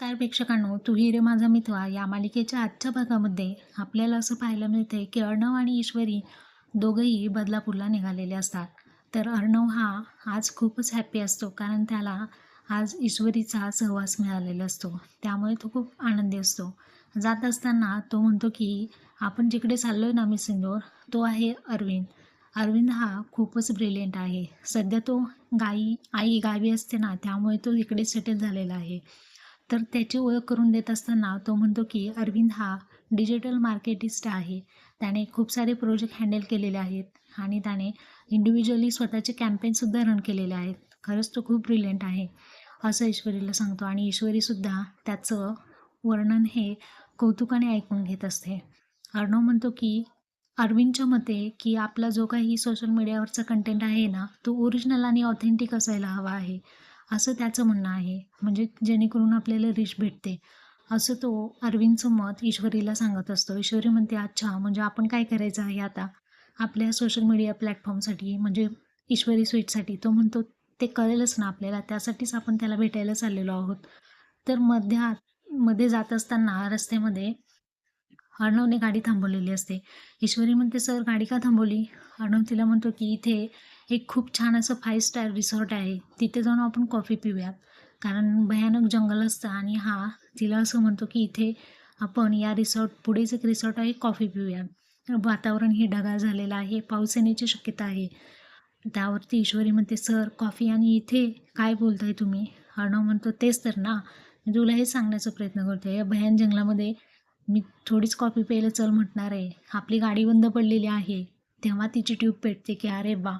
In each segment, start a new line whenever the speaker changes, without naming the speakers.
नमस्कार प्रेक्षकांनो तू हिरे रे माझा मित्र. या मालिकेच्या आजच्या भागामध्ये आपल्याला असं पाहायला मिळते की अर्णव आणि ईश्वरी दोघंही बदलापूरला निघालेले असतात. तर अर्णव हा आज खूपच हॅप्पी असतो कारण त्याला आज ईश्वरीचा सहवास मिळालेला असतो. त्यामुळे तो खूप आनंदी असतो. जात असताना तो म्हणतो की आपण जिकडे चाललो आहे ना मी सिंदूर तो आहे अरविंद. अरविंद हा खूपच ब्रिलियंट आहे. सध्या तो गाई आई गावी असते ना त्यामुळे तो इकडे सेटल झालेला आहे. तर त्याची ओळख करून देत असताना तो म्हणतो की अरविंद हा डिजिटल मार्केटिस्ट आहे. त्याने खूप सारे प्रोजेक्ट हँडल केलेले आहेत आणि त्याने इंडिव्हिज्युअली स्वतःचे कॅम्पेनसुद्धा रन केलेले आहेत. खरंच तो खूप ब्रिलियंट आहे असं ईश्वरीला सांगतो. आणि ईश्वरीसुद्धा त्याचं वर्णन हे कौतुकाने ऐकून घेत असते. अर्णव म्हणतो की अरविंदच्या मते की आपला जो काही सोशल मीडियावरचा कंटेंट आहे ना तो ओरिजिनल आणि ऑथेंटिक असायला हवा आहे. असं त्याचं म्हणणं आहे. म्हणजे जेणेकरून आपल्याला रिश भेटते. असं तो अरविंदचं मत ईश्वरीला सांगत असतो. ईश्वरी म्हणते अच्छा म्हणजे आपण काय करायचं आहे आता? आपल्या सोशल मीडिया प्लॅटफॉर्मसाठी म्हणजे ईश्वरी स्वीटसाठी तो म्हणतो ते कळेलच ना आपल्याला. त्यासाठीच आपण त्याला भेटायला चाललेलो आहोत. तर मध्यात मध्ये जात असताना रस्त्यामध्ये अर्णवने गाडी थांबवलेली असते. ईश्वरी म्हणते सर गाडी का थांबवली? अर्णव तिला म्हणतो की इथे एक खूप छान असं फाईव्ह स्टार रिसॉर्ट आहे. तिथे जाऊन आपण कॉफी पिऊया कारण भयानक जंगल असतं आणि हा तिला असं म्हणतो की इथे आपण या रिसॉर्ट पुढेच एक रिसॉर्ट आहे कॉफी पिऊया वातावरण हे ढगाळ झालेलं आहे पाऊस येण्याची शक्यता आहे. त्यावरती ईश्वरी म्हणते सर कॉफी आणि इथे काय बोलताय तुम्ही? अर्णव म्हणतो तेच तर ना. मी तुला हे सांगण्याचा प्रयत्न करतो या भयान जंगलामध्ये मी थोडीच कॉफी प्यायला चल म्हटणार आहे. आपली गाडी बंद पडलेली आहे. तेव्हा तिची ट्यूब पेटते की अरे बा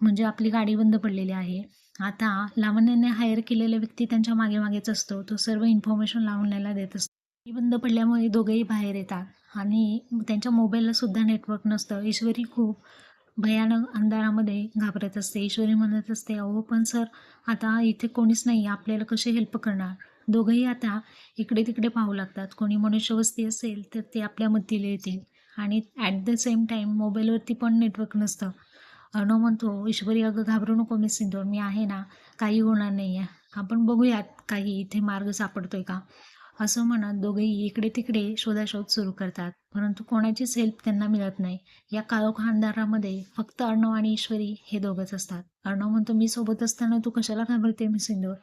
म्हणजे आपली गाडी बंद पडलेली आहे. आता लावण्याने हायर केलेला व्यक्ती त्यांच्या मागे मागेच असतो. तो सर्व इन्फॉर्मेशन लावण्याला देत असतो. गाडी बंद पडल्यामुळे दोघेही बाहेर येतात. आणि त्यांच्या मोबाईलला सुद्धा नेटवर्क नसतं. ईश्वरी खूप भयानक अंधारामध्ये घाबरत असते. ईश्वरी म्हणत असते अहो पण सर आता इथे कोणीच नाही आपल्याला कसे हेल्प करणार? दोघंही आता इकडे तिकडे पाहू लागतात. कोणी मनुष्यवस्ती असेल तर ते आपल्या मतीला येतील. आणि ॲट द सेम टाईम मोबाईलवरती पण नेटवर्क नसतं. अर्णव म्हणतो ईश्वरी अगं घाबरू नको मी सिंधोर मी आहे ना काही होणार नाही आहे आपण बघूयात काही इथे मार्ग सापडतोय का. असं म्हणत दोघेही इकडे तिकडे शोधाशोध सुरू करतात. परंतु कोणाचीच हेल्प त्यांना मिळत नाही. या काळोख अंधारामध्ये फक्त अर्णव आणि ईश्वरी हे दोघंच असतात. अर्णव म्हणतो मी सोबत असताना तू कशाला घाबरते मी सिंधोर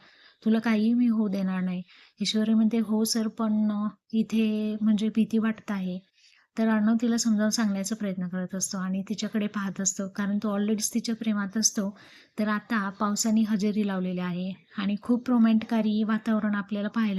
तुला काहीही मी होऊ देणार नाही. ईश्वरी म्हणते हो सर पण इथे म्हणजे भीती वाटत आहे. तर अर्णव तिला समजावून सांगण्याचा प्रयत्न करत असतो आणि तिच्याकडे पाहत असतो. कारण तो ऑलरेडीच तिच्या प्रेमात असतो. तर आता पावसाने हजेरी लावलेली आहे आणि खूप रोमॅन्टकारी वातावरण आपल्याला पाहायला